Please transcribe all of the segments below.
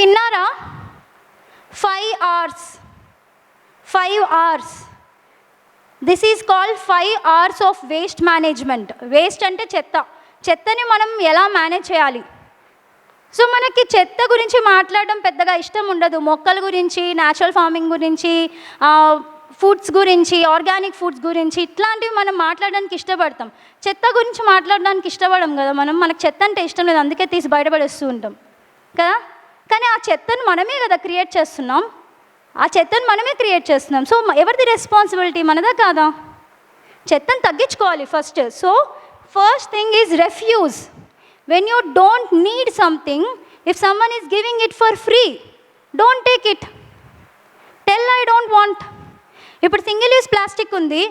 విన్నారా? Five hours five hours this is called five hours of waste management waste అంటే చెత్త. చెత్తని మనం ఎలా మేనేజ్ చేయాలి? సో మనకి చెత్త గురించి మాట్లాడడం పెద్దగా ఇష్టం ఉండదు. మొక్కల గురించి న్యాచురల్ ఫార్మింగ్ గురించి ఫుడ్స్ గురించి ఆర్గానిక్ ఫుడ్స్ గురించి ఇట్లాంటివి మనం మాట్లాడడానికి ఇష్టపడతాం. చెత్త గురించి మాట్లాడడానికి ఇష్టపడం కదా మనం. మనకు చెత్త అంటే ఇష్టం లేదు. అందుకే తీసి బయటపడేస్తూ ఉంటాం. కదా? కానీ ఆ చెత్తను మనమే కదా క్రియేట్ చేస్తున్నాం. ఆ చెత్తను మనమే క్రియేట్ చేస్తున్నాం. సో ఎవరిది రెస్పాన్సిబిలిటీ మనదా కాదా? చెత్తను తగ్గించుకోవాలి first so first thing is refuse when you don't need something if someone is giving it for free don't take it tell I don't want ఇప్పుడు సింగిల్ యూస్ ప్లాస్టిక్ ఉంది.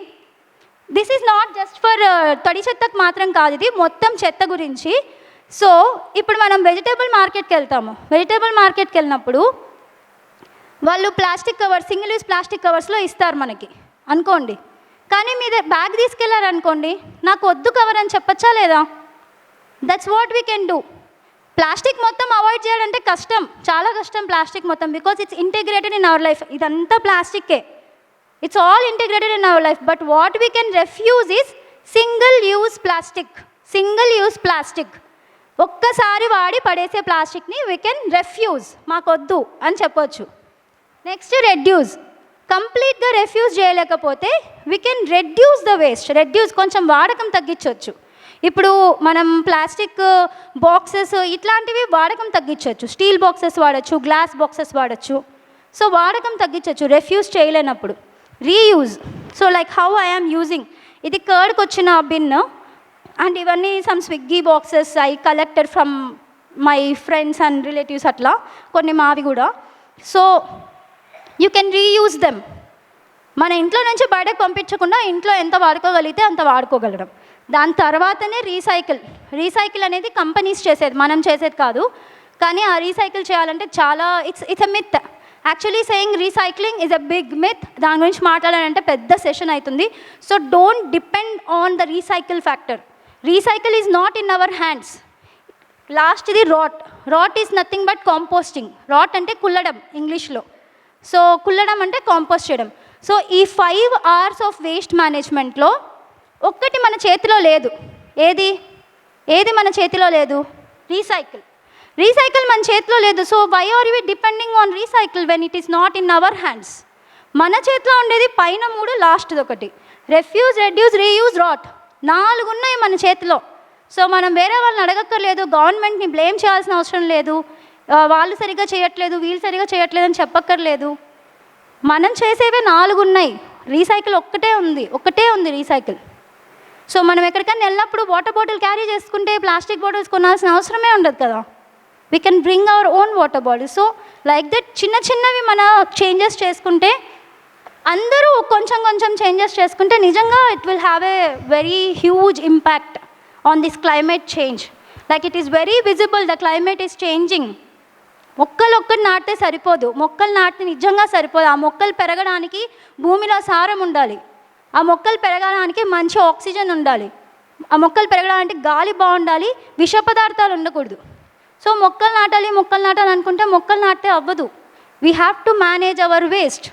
This is not just for తడి చెత్తకు మాత్రం కాదు. ఇది మొత్తం చెత్త గురించి. సో ఇప్పుడు మనం వెజిటేబుల్ మార్కెట్కి వెళ్తాము. వెజిటేబుల్ మార్కెట్కి వెళ్ళినప్పుడు వాళ్ళు plastic covers single use plastic కవర్స్లో ఇస్తారు మనకి. అనుకోండి. కానీ మీద బ్యాగ్ తీసుకెళ్ళారనుకోండి నాకు వద్దు కవర్ అని చెప్పచ్చా లేదా? That's what we can do plastic మొత్తం అవాయిడ్ చేయాలంటే కష్టం. చాలా కష్టం ప్లాస్టిక్ మొత్తం because it's integrated in our life ఇదంతా ప్లాస్టిక్కే it's all integrated in our life but what we can refuse is single use plastic single use plastic ఒక్కసారి వాడి పడేసే ప్లాస్టిక్ని వీ కెన్ రెఫ్యూజ్ మాకొద్దు అని చెప్పొచ్చు. నెక్స్ట్ రెడ్యూస్ కంప్లీట్గా రెఫ్యూజ్ చేయలేకపోతే we can reduce the waste reduce కొంచెం వాడకం తగ్గించవచ్చు ఇప్పుడు మనం ప్లాస్టిక్ uh, బాక్సెస్ uh, ఇట్లాంటివి వాడకం తగ్గించవచ్చు స్టీల్ బాక్సెస్ వాడచ్చు గ్లాస్ బాక్సెస్ వాడచ్చు. సో వాడకం తగ్గించవచ్చు రెఫ్యూజ్ చేయలేనప్పుడు. Reuse so like how I am using ఇది కర్డ్కి వచ్చిన బిన్. అండ్ ఇవన్నీ some Swiggy boxes I collected from my friends and relatives అట్లా. కొన్ని మావి కూడా. So you can reuse them మన ఇంట్లో నుంచి బయటకు పంపించకుండా ఇంట్లో ఎంత వాడుకోగలిగితే అంత వాడుకోగలడం. దాని తర్వాతనే రీసైకిల్ రీసైకిల్ అనేది కంపెనీస్ చేసేది మనం చేసేది కాదు. కానీ ఆ రీసైకిల్ చేయాలంటే చాలా it's it's a myth actually saying recycling is a big myth దాని గురించి మాట్లాడాలంటే పెద్ద సెషన్ అవుతుంది. So don't depend on the recycle factor recycle is not in our hands లాస్ట్ది rot rot is nothing but composting rot అంటే కుల్లడం ఇంగ్లీష్లో. So కుల్లడం అంటే compost చేయడం. సో ఈ ఫైవ్ అవర్స్ ఆఫ్ వేస్ట్ మేనేజ్మెంట్లో ఒక్కటి మన చేతిలో లేదు. ఏది? ఏది మన చేతిలో లేదు? రీసైకిల్ రీసైకిల్ మన చేతిలో లేదు. So why are we depending on recycle when it is not in our hands మన చేతిలో ఉండేది పైన మూడు లాస్ట్ది ఒకటి. రెఫ్యూజ్ రెడ్యూస్ రీయూజ్ రాట్ నాలుగు ఉన్నాయి మన చేతిలో. సో మనం వేరే వాళ్ళని అడగక్కర్లేదు గవర్నమెంట్ని బ్లేమ్ చేయాల్సిన అవసరం లేదు వాళ్ళు సరిగ్గా చేయట్లేదు వీళ్ళు సరిగ్గా చేయట్లేదు అని చెప్పక్కర్లేదు. మనం చేసేవే నాలుగు ఉన్నాయి రీసైకిల్ ఒక్కటే ఉంది ఒక్కటే ఉంది రీసైకిల్. సో మనం ఎక్కడికైనా వెళ్ళినప్పుడు వాటర్ బాటిల్ క్యారీ చేసుకుంటే ప్లాస్టిక్ బాటిల్స్ కొనాల్సిన అవసరమే ఉండదు కదా. We can bring our own water bottle so like that చిన్న చిన్నవి మన చేంజెస్ చేసుకుంటే అందరూ కొంచెం కొంచెం చేంజెస్ చేసుకుంటే నిజంగా it will have a very huge impact on this climate change like it is very visible the climate is changing మొక్కలు ఒక్కటి నాటితే సరిపోదు. మొక్కలు నాటితే నిజంగా సరిపోదు. ఆ మొక్కలు పెరగడానికి భూమిలో సారం ఉండాలి. ఆ మొక్కలు పెరగడానికి మంచి ఆక్సిజన్ ఉండాలి. ఆ మొక్కలు పెరగడానికి గాలి బాగుండాలి. విష పదార్థాలు ఉండకూడదు. సో మొక్కలు నాటాలి మొక్కలు నాటాలి అనుకుంటే మొక్కలు నాటితే అవ్వదు. We have to manage our waste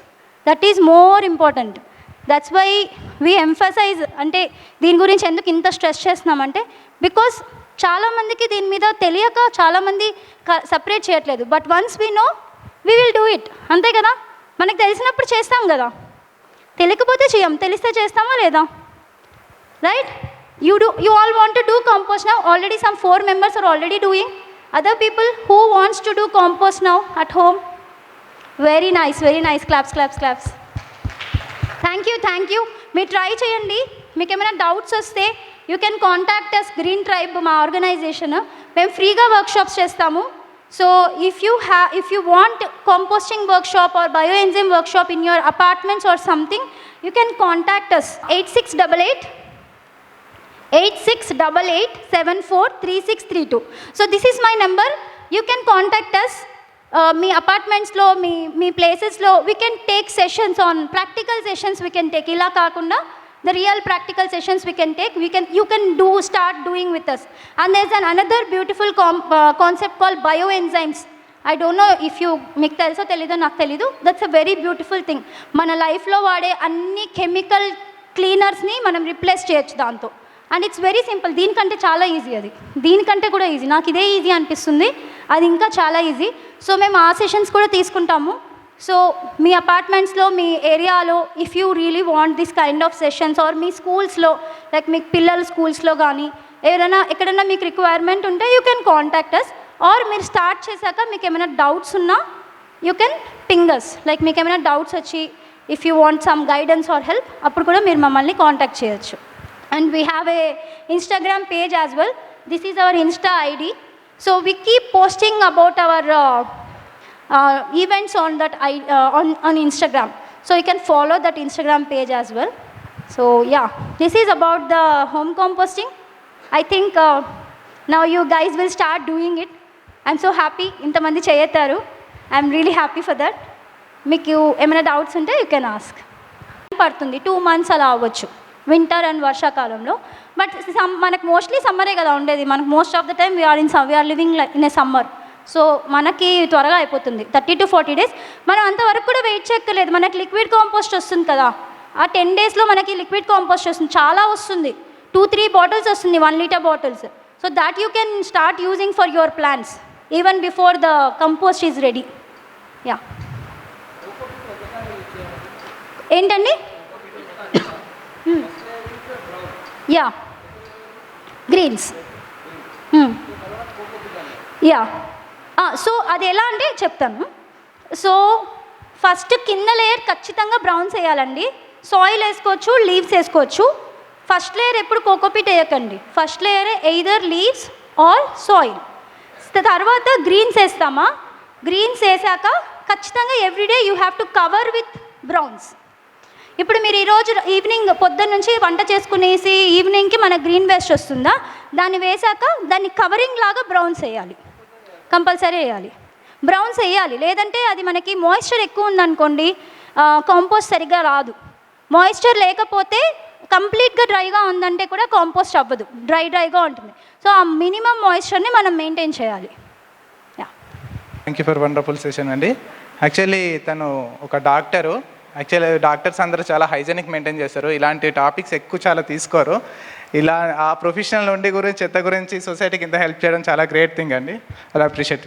that is more important that's why we emphasize అంటే దీని గురించి ఎందుకు ఇంత స్ట్రెస్ చేస్తున్నామంటే బికాస్ చాలామందికి దీని మీద తెలియక చాలామంది సపరేట్ చేయట్లేదు. But once we know we will do it అంతే కదా? మనకు తెలిసినప్పుడు చేస్తాం కదా? తెలియకపోతే చేయం. తెలిస్తే చేస్తామా లేదా? Right you do you all want to do compost now already some four members are already doing other people who wants to do compost now at home very nice very nice claps claps claps thank you thank you మీరు try చేయండి. మీకు ఏమైనా doubts వస్తే you can contact us green tribe మా organization మేము ఫ్రీగా workshops చేస్తాము. So if you ha if you want composting workshop or bio enzyme workshop in your apartments or something you can contact us eight six double eight eight six double eight seven four three six three two so this is my number you can contact us మీ అపార్ట్మెంట్స్లో మీ మీ ప్లేసెస్లో we can take sessions on practical sessions we can take ఇలా కాకుండా the real practical sessions we can take we can you can do start doing with us and there's an another beautiful concept call bio enzymes I don't know if you మీకు తెలుసో తెలీదో నాకు తెలీదు. That's a very beautiful thing మన లైఫ్లో వాడే అన్ని chemical క్లీనర్స్ని మనం రిప్లేస్ చేయొచ్చు దాంతో. అండ్ ఇట్స్ వెరీ సింపుల్ దీనికంటే చాలా ఈజీ అది. దీనికంటే కూడా ఈజీ నాకు ఇదే ఈజీ అనిపిస్తుంది. అది ఇంకా చాలా ఈజీ సో మేము ఆ సెషన్స్ కూడా తీసుకుంటాము. సో మీ అపార్ట్మెంట్స్లో మీ ఏరియాలో if you really want this kind of sessions or మీ స్కూల్స్లో లైక్ మీకు పిల్లల స్కూల్స్లో కానీ ఏదైనా ఎక్కడైనా మీకు రిక్వైర్మెంట్ ఉంటే you can contact us or మీరు స్టార్ట్ చేశాక మీకు ఏమైనా డౌట్స్ ఉన్నా యూ కెన్ పింగస్ లైక్ మీకు ఏమైనా డౌట్స్ వచ్చి if you want some guidance or help అప్పుడు కూడా మీరు మమ్మల్ని కాంటాక్ట్ చేయొచ్చు. And we have a Instagram page as well this is our Insta ID so we keep posting about our uh, events on that I, uh, on, on Instagram. So you can follow that Instagram page as well. So yeah, this is about the home composting. I think uh, now you guys will start doing it. I'm so happy. ఇంతమంది చేయతారు I'm really happy for that మీకు ఏమైనా doubts ఉంటే you can ask పడుతుంది two months అలా అవ్వచ్చు winter and వర్షాకాలంలో. But some మనకు mostly సమ్మరే కదా ఉండేది. మనకు most of the time we're in we're living in a summer so మనకి త్వరగా అయిపోతుంది. థర్టీ టు ఫార్టీ డేస్ మనం అంతవరకు కూడా వెయిట్ చేయక్కర్లేదు. మనకి లిక్విడ్ కాంపోస్ట్ వస్తుంది కదా. ఆ టెన్ డేస్లో మనకి లిక్విడ్ కాంపోస్ట్ వస్తుంది. చాలా వస్తుంది. టూ త్రీ బాటిల్స్ వస్తుంది. One litre bottles so that you can start using for your plants even before the compost is ready yeah ఏంటండి? Yeah. Greens hmm. Yeah. So అది ఎలా అంటే చెప్తాను. సో ఫస్ట్ కింద లేయర్ ఖచ్చితంగా బ్రౌన్స్ వేయాలండి. Soil వేసుకోవచ్చు లీవ్స్ వేసుకోవచ్చు. ఫస్ట్ లేయర్ ఎప్పుడు కోకోపీట్ వేయకండి. First layer either leaves or soil తర్వాత గ్రీన్స్ వేస్తామా? గ్రీన్స్ వేసాక ఖచ్చితంగా everyday you have to cover with browns ఇప్పుడు మీరు ఈరోజు ఈవినింగ్ పొద్దున్న నుంచి వంట చేసుకునేసి ఈవినింగ్కి మన గ్రీన్ వేస్ట్ వస్తుందా? దాన్ని వేసాక దాన్ని కవరింగ్ లాగా బ్రౌన్స్ వేయాలి కంపల్సరీ వేయాలి. బ్రౌన్స్ వేయాలి లేదంటే అది మనకి మాయిశ్చర్ ఎక్కువ ఉందనుకోండి కాంపోస్ట్ సరిగ్గా రాదు. మాయిశ్చర్ లేకపోతే కంప్లీట్గా డ్రైగా ఉందంటే కూడా కాంపోస్ట్ అవ్వదు. డ్రై డ్రైగా ఉంటుంది. సో ఆ మినిమం మాయిశ్చర్ని మనం మెయింటైన్ చేయాలి. Yeah. Thank you for wonderful session అండి. యాక్చువల్లీ తను ఒక డాక్టరు యాక్చువల్లీ డాక్టర్స్ అందరూ చాలా హైజెనిక్ మెయింటైన్ చేస్తారు. ఇలాంటి టాపిక్స్ ఎక్కువ చాలా తీసుకోరు. ఇలా ఆ ప్రొఫెషనల్ ఉండి గురించి చెత్త గురించి సొసైటీకి ఇంత హెల్ప్ చేయడం చాలా గ్రేట్ థింగ్ అండి. అలా అప్రిషియేట్